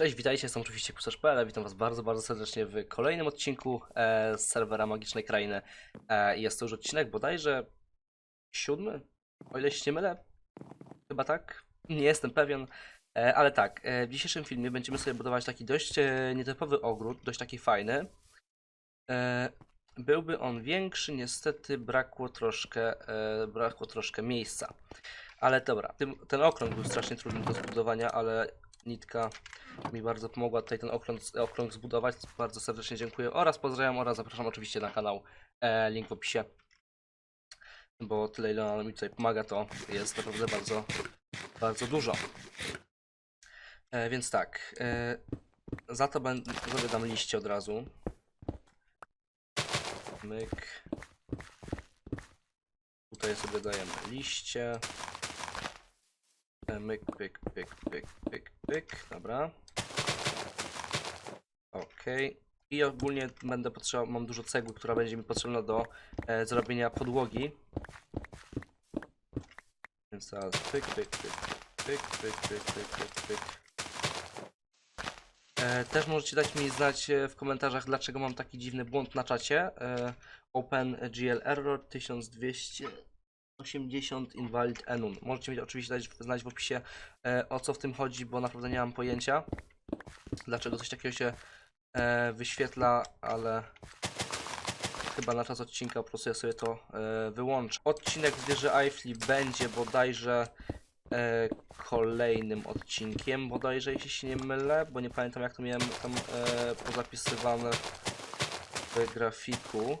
Cześć, witajcie, jestem oczywiście Kusarz.pl, witam was bardzo, bardzo serdecznie w kolejnym odcinku e, z serwera Magicznej Krainy. E, jest to już odcinek bodajże siódmy, o ile się nie mylę, chyba tak, nie jestem pewien, e, ale tak, e, w dzisiejszym filmie będziemy sobie budować taki dość e, nietypowy ogród, dość taki fajny. E, byłby on większy, niestety brakło troszkę, e, brakło troszkę miejsca. Ale dobra, tym, ten okrąg był strasznie trudny do zbudowania, ale nitka mi bardzo pomogła tutaj ten okrąg, okrąg zbudować. Bardzo serdecznie dziękuję oraz pozdrawiam oraz zapraszam oczywiście na kanał. E, link w opisie. Bo tyle ile ona mi tutaj pomaga, to jest naprawdę bardzo, bardzo dużo. E, więc tak. E, za to będę dam liście od razu. Myk. Tutaj sobie dajemy liście. E, Myk, pyk, pyk, pyk, pyk, pyk. Dobra. Okej. I ogólnie będę potrzebował, mam dużo cegły, która będzie mi potrzebna do e, zrobienia podłogi. Więc teraz pyk, pyk, pyk, pyk, pyk, pyk, pyk, pyk, pyk. E, też możecie dać mi znać e, w komentarzach, dlaczego mam taki dziwny błąd na czacie. E, OpenGL Error 1280 Invalid Enum. Możecie mi oczywiście dać, znać w opisie e, o co w tym chodzi, bo naprawdę nie mam pojęcia dlaczego coś takiego się e, wyświetla, ale chyba na czas odcinka po prostu ja sobie to e, wyłączę. Odcinek z wieży Eiffli będzie bodajże e, kolejnym odcinkiem, bodajże jeśli się nie mylę, bo nie pamiętam jak to miałem tam e, pozapisywane w grafiku.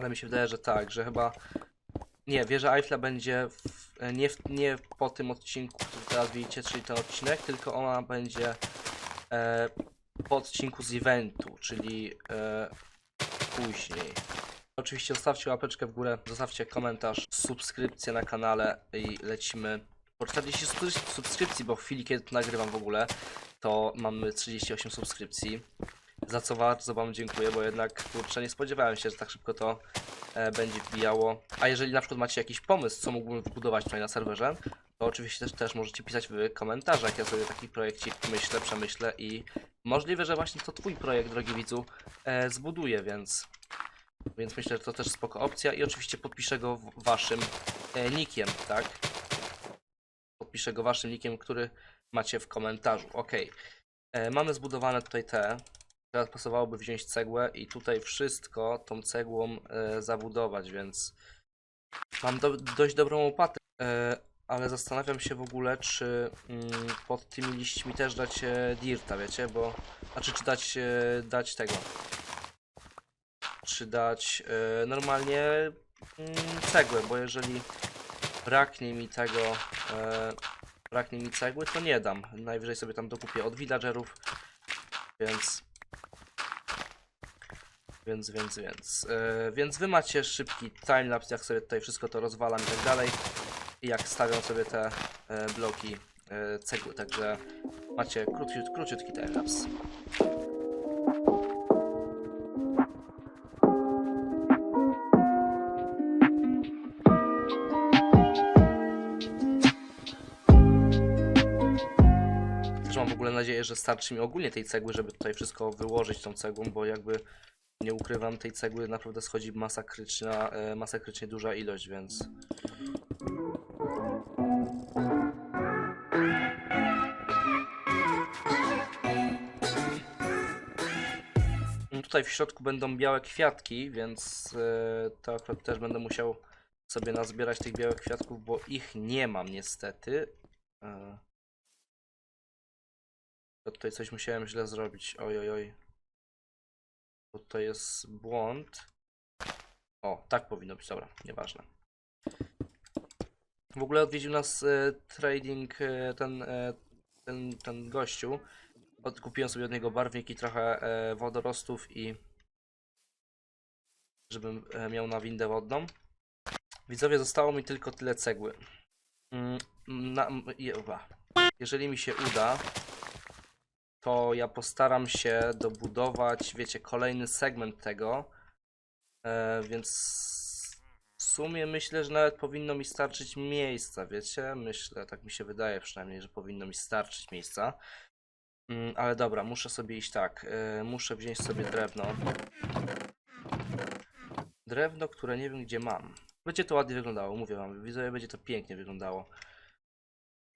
Ale mi się wydaje, że tak, że chyba nie, wieża Eiffla będzie w, nie, w, nie po tym odcinku, który teraz widzicie, czyli ten odcinek, tylko ona będzie e, po odcinku z eventu, czyli e, później. Oczywiście zostawcie łapeczkę w górę, zostawcie komentarz, subskrypcję na kanale i lecimy po 40 subs- subskrypcji, bo w chwili kiedy to nagrywam w ogóle, to mamy 38 subskrypcji. Za co bardzo Wam dziękuję, bo jednak kurczę, nie spodziewałem się, że tak szybko to e, będzie wbijało. A jeżeli na przykład macie jakiś pomysł, co mógłbym wbudować tutaj na serwerze, to oczywiście też, też możecie pisać w komentarzach. Ja sobie taki projekcik myślę, przemyślę i możliwe, że właśnie to Twój projekt, drogi widzu, e, zbuduję, więc, więc myślę, że to też spoko opcja i oczywiście podpiszę go Waszym e, nickiem, tak? Podpiszę go Waszym nickiem, który macie w komentarzu. Ok. E, mamy zbudowane tutaj te. Teraz pasowałoby wziąć cegłę i tutaj wszystko tą cegłą e, zabudować, więc mam do, dość dobrą łopatę, e, ale zastanawiam się w ogóle, czy mm, pod tymi liśćmi też dać e, dirta, wiecie, bo znaczy czy dać, e, dać tego, czy dać e, normalnie mm, cegłę, bo jeżeli braknie mi tego, e, braknie mi cegły, to nie dam. Najwyżej sobie tam dokupię od villagerów, więc więc, więc, więc. Yy, więc wy macie szybki timelapse, jak sobie tutaj wszystko to rozwalam i tak dalej. I jak stawiam sobie te e, bloki e, cegły, także macie króciut, króciutki timelapse. Mam w ogóle nadzieję, że starczy mi ogólnie tej cegły, żeby tutaj wszystko wyłożyć tą cegłą, bo jakby nie ukrywam, tej cegły naprawdę schodzi masakryczna, e, masakrycznie duża ilość, więc... Tutaj w środku będą białe kwiatki, więc e, to akurat też będę musiał sobie nazbierać tych białych kwiatków, bo ich nie mam niestety. E, to tutaj coś musiałem źle zrobić. Oj, oj, oj. Bo to jest błąd. O, tak powinno być, dobra, nieważne. W ogóle odwiedził nas e, trading e, ten, e, ten, ten gościu. Od, kupiłem sobie od niego barwnik i trochę e, wodorostów i żebym e, miał na windę wodną. Widzowie, zostało mi tylko tyle cegły. Mm, na, jeżeli mi się uda, to ja postaram się dobudować, wiecie, kolejny segment tego. E, więc W sumie myślę, że nawet powinno mi starczyć miejsca, wiecie? Myślę, tak mi się wydaje przynajmniej, że powinno mi starczyć miejsca. Mm, ale dobra, muszę sobie iść tak. y, muszę wziąć sobie drewno. Drewno, które nie wiem gdzie mam. Będzie to ładnie wyglądało, mówię wam. Widzę, będzie to pięknie wyglądało.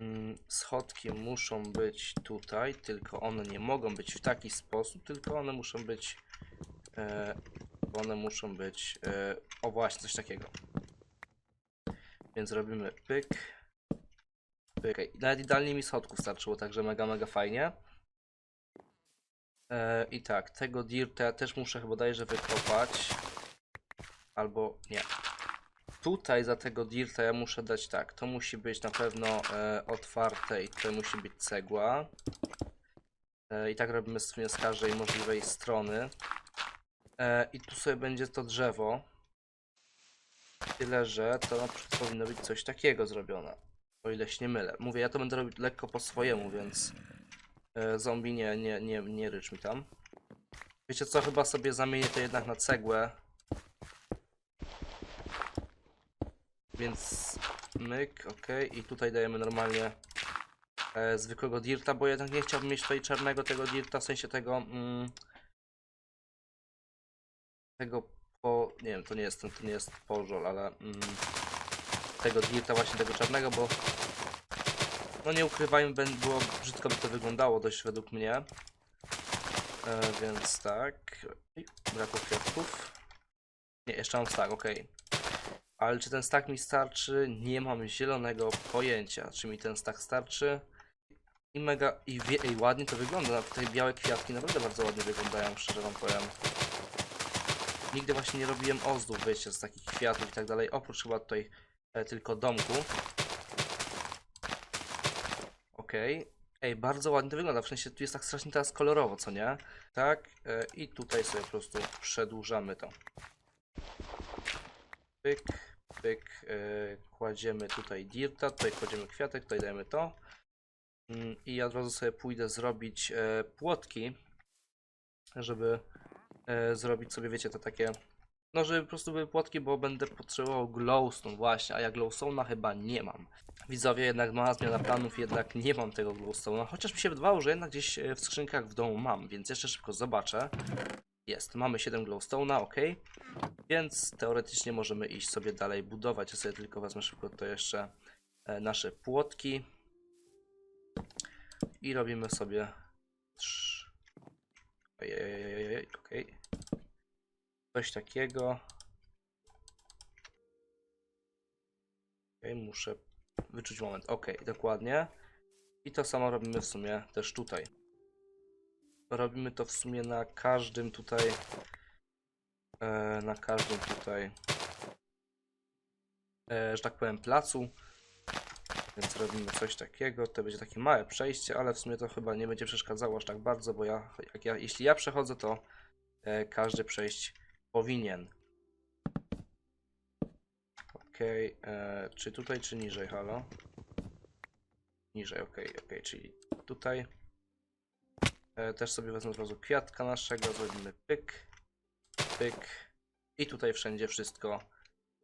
Mm, Schodki muszą być tutaj, tylko one nie mogą być w taki sposób, tylko one muszą być. E, one muszą być. E, o właśnie, coś takiego. Więc robimy pyk. Pyk. Nawet idealnie mi schodków starczyło, także mega, mega fajnie. E, I tak, tego dirta też muszę chyba bodajże wykopać. Albo nie. Tutaj za tego dirta ja muszę dać tak. To musi być na pewno e, otwarte i tutaj musi być cegła. E, I tak robimy w sumie z każdej możliwej strony. E, I tu sobie będzie to drzewo. Tyle, że to na przykład powinno być coś takiego zrobione. O ile się nie mylę. Mówię, ja to będę robić lekko po swojemu, więc e, zombie nie, nie, nie, nie rycz mi tam. Wiecie co, chyba sobie zamienię to jednak na cegłę. Więc myk, ok. I tutaj dajemy normalnie e, zwykłego dirta, bo jednak nie chciałbym mieć tutaj czarnego tego dirta, w sensie tego mm, tego po, nie wiem, to nie jest, to nie jest pożol, ale mm, tego dirta właśnie tego czarnego, bo no nie ukrywajmy, było brzydko by to wyglądało dość według mnie. E, więc tak. Brakło kwiatków. Nie, jeszcze mam stack, okej. Ale czy ten stack mi starczy? Nie mam zielonego pojęcia. Czy mi ten stack starczy? I mega. I wie, ej, ładnie to wygląda. Tutaj białe kwiatki naprawdę bardzo ładnie wyglądają, szczerze wam powiem. Nigdy właśnie nie robiłem ozdób, wiecie, z takich kwiatów i tak dalej. Oprócz chyba tutaj e, tylko domku. Okej. Ej, bardzo ładnie to wygląda. W sensie tu jest tak strasznie teraz kolorowo, co nie? Tak. E, I tutaj sobie po prostu przedłużamy to. Pyk, pyk. E, kładziemy tutaj dirta, tutaj kładziemy kwiatek, tutaj dajemy to. Mm, I ja od razu sobie pójdę zrobić e, płotki, żeby e, zrobić sobie, wiecie, to takie. No, żeby po prostu były płotki, bo będę potrzebował glowstone właśnie, a ja glowstone'a chyba nie mam. Widzowie, jednak mała zmiana planów, jednak nie mam tego glowstone'a, chociaż mi się wydawało, że jednak gdzieś e, w skrzynkach w domu mam, więc jeszcze szybko zobaczę. Jest, mamy 7 glowstone'a, ok. Więc teoretycznie możemy iść sobie dalej budować. Ja sobie tylko wezmę szybko to jeszcze e, nasze płotki. I robimy sobie Ojej, okej. Coś takiego. Okej, muszę wyczuć moment. Okej, dokładnie. I to samo robimy w sumie też tutaj. Robimy to w sumie na każdym tutaj. E, na każdym tutaj. E, że tak powiem, placu. Więc robimy coś takiego. To będzie takie małe przejście, ale w sumie to chyba nie będzie przeszkadzało aż tak bardzo, bo ja, jak ja jeśli ja przechodzę, to e, każdy przejść powinien. Okej, e, czy tutaj, czy niżej, halo? Niżej, okej, okej, czyli tutaj. E, też sobie wezmę od razu kwiatka naszego, zrobimy pyk, pyk. I tutaj wszędzie wszystko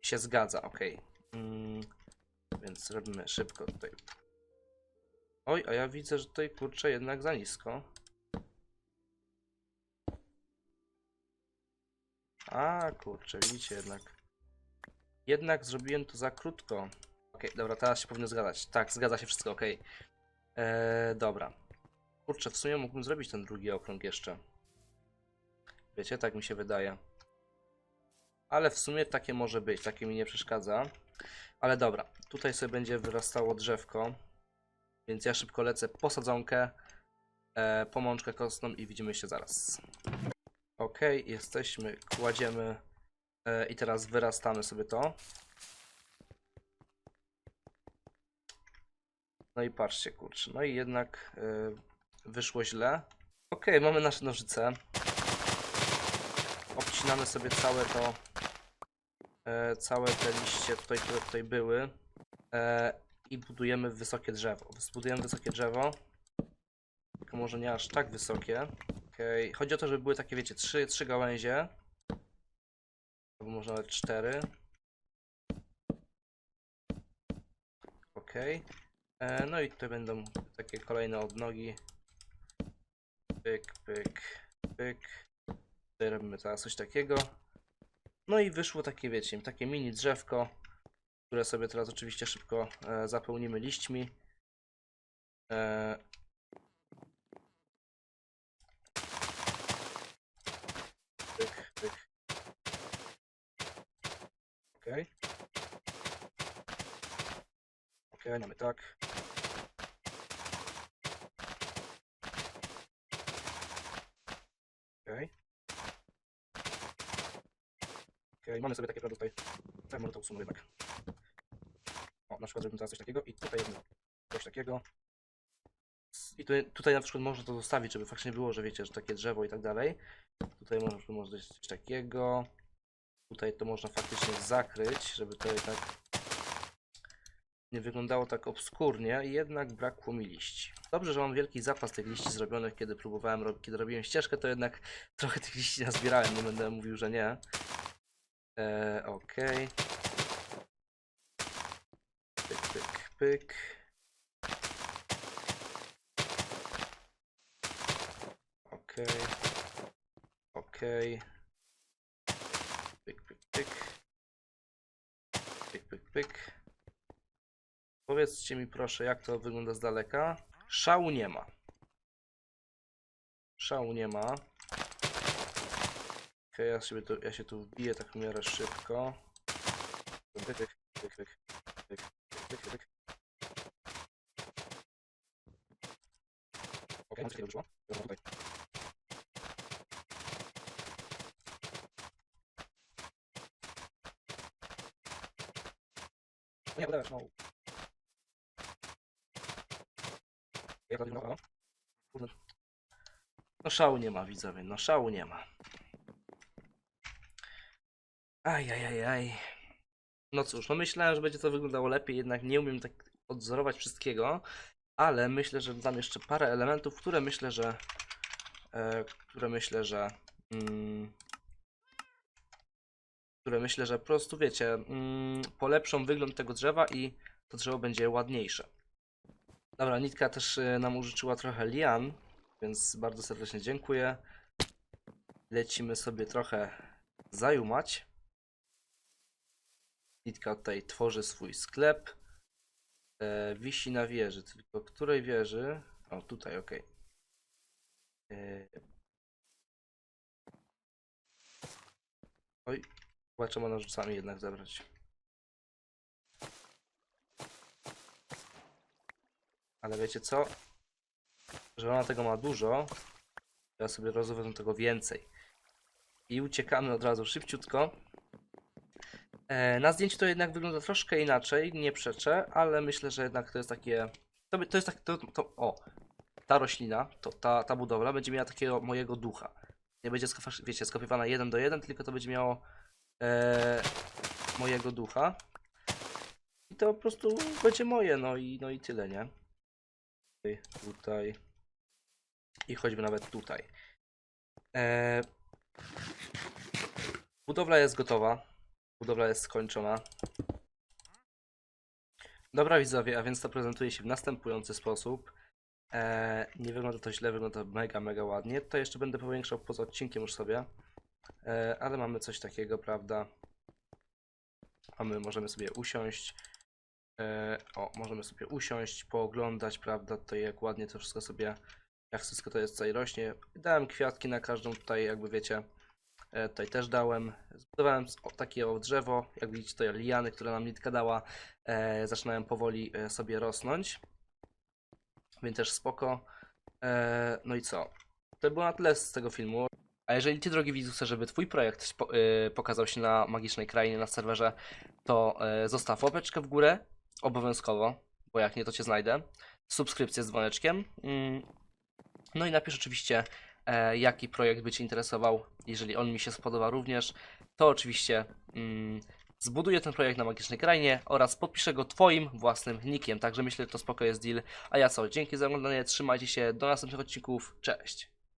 się zgadza, okej. Mm, więc robimy szybko tutaj. Oj, a ja widzę, że tutaj kurczę jednak za nisko. A kurczę, widzicie jednak. Jednak zrobiłem to za krótko. Okej, dobra, teraz się powinno zgadzać. Tak, zgadza się wszystko, okej. Eee, dobra. Kurczę, w sumie mógłbym zrobić ten drugi okrąg jeszcze. Wiecie, tak mi się wydaje. Ale w sumie takie może być, takie mi nie przeszkadza. Ale dobra, tutaj sobie będzie wyrastało drzewko. Więc ja szybko lecę po sadzonkę, e, po mączkę kostną i widzimy się zaraz. Ok, jesteśmy, kładziemy e, i teraz wyrastamy sobie to. No i patrzcie, kurczę, no i jednak e, wyszło źle. Ok, mamy nasze nożyce. Obcinamy sobie całe to, e, całe te liście tutaj, które tutaj były. E, I budujemy wysokie drzewo. Zbudujemy wysokie drzewo. Tylko może nie aż tak wysokie. Okej. Chodzi o to, żeby były takie, wiecie, trzy, trzy gałęzie. Albo może nawet cztery. ok. E, no i tutaj będą takie kolejne odnogi. Pyk, pyk, pyk. Tutaj robimy teraz coś takiego. No i wyszło takie, wiecie, takie mini drzewko, które sobie teraz oczywiście szybko e, zapełnimy liśćmi. E, pyk, pyk. Okej. Okej, mamy tak. Okej. Okej, mamy sobie takie prawda tutaj. Tak, może to usunę jednak. O, na przykład zrobimy teraz coś takiego i tutaj robimy coś takiego. I tutaj, tutaj na przykład można to zostawić, żeby faktycznie było, że wiecie, że takie drzewo i tak dalej. Tutaj można, można dać coś takiego. Tutaj to można faktycznie zakryć, żeby to jednak nie wyglądało tak obskurnie, jednak brakło mi liści. Dobrze, że mam wielki zapas tych liści zrobionych, kiedy próbowałem, kiedy robiłem ścieżkę, to jednak trochę tych liści nazbierałem, nie będę mówił, że nie. Eee, okej. Pyk, pyk, pyk. Okej. Okej. Pyk, pyk, pyk. Pyk, pyk, pyk. Powiedzcie mi proszę, jak to wygląda z daleka. Szału nie ma. Szału nie ma. Okej, ja, sobie tu, ja się tu wbiję tak w miarę szybko. Wyszło. Ja mam tutaj. Nie, podasz, no. Jak to wygląda? Kurde. No szału nie ma, widzowie, no szału nie ma. Ajajajaj. No cóż, no myślałem, że będzie to wyglądało lepiej, jednak nie umiem tak odzorować wszystkiego, ale myślę, że dam jeszcze parę elementów, które myślę, że e, które myślę, że mm, które myślę, że po prostu wiecie, mm, polepszą wygląd tego drzewa i to drzewo będzie ładniejsze. Dobra, Nitka też e, nam użyczyła trochę lian, więc bardzo serdecznie dziękuję. Lecimy sobie trochę zajumać. Nitka tutaj tworzy swój sklep. E, wisi na wieży, tylko której wieży? O, tutaj, ok. E... Oj, trzeba nożycami jednak zabrać. Ale wiecie co? Że ona tego ma dużo, ja sobie rozwezmę tego więcej. I uciekamy od razu szybciutko. E, na zdjęciu to jednak wygląda troszkę inaczej, nie przeczę, ale myślę, że jednak to jest takie... To, to jest tak, to, to, o, ta roślina, to, ta, ta budowla będzie miała takiego mojego ducha. Nie będzie, wiecie, skopiowana jeden do jeden, tylko to będzie miało e, mojego ducha. I to po prostu będzie moje, no i, no i tyle, nie? Tutaj, i choćby nawet tutaj. E, budowla jest gotowa. Budowla jest skończona. Dobra widzowie, a więc to prezentuje się w następujący sposób. E, nie wygląda to źle, wygląda mega, mega ładnie. Tutaj jeszcze będę powiększał poza odcinkiem już sobie. E, ale mamy coś takiego, prawda? Mamy, możemy sobie usiąść. E, o, możemy sobie usiąść, pooglądać, prawda? Tutaj jak ładnie to wszystko sobie, jak wszystko to jest tutaj rośnie. Dałem kwiatki na każdą tutaj, jakby wiecie. E, tutaj też dałem. Zbudowałem takie o drzewo. Jak widzicie, tutaj liany, które nam nitka dała, e, zaczynają powoli e, sobie rosnąć. Więc też spoko. E, no i co? To było na tyle z tego filmu. A jeżeli Ty, drogi widzu, chcesz, żeby Twój projekt po, pokazał się na Magicznej Krainie, na serwerze, to zostaw łapeczkę w górę, obowiązkowo, bo jak nie, to Cię znajdę. Subskrypcję z dzwoneczkiem. Mm. No i napisz oczywiście, e, jaki projekt by Cię interesował. Jeżeli on mi się spodoba również, to oczywiście mm, zbuduję ten projekt na Magicznej Krainie oraz podpiszę go Twoim własnym nickiem. Także myślę, że to spoko jest deal. A ja co? Dzięki za oglądanie, trzymajcie się, do następnych odcinków, cześć!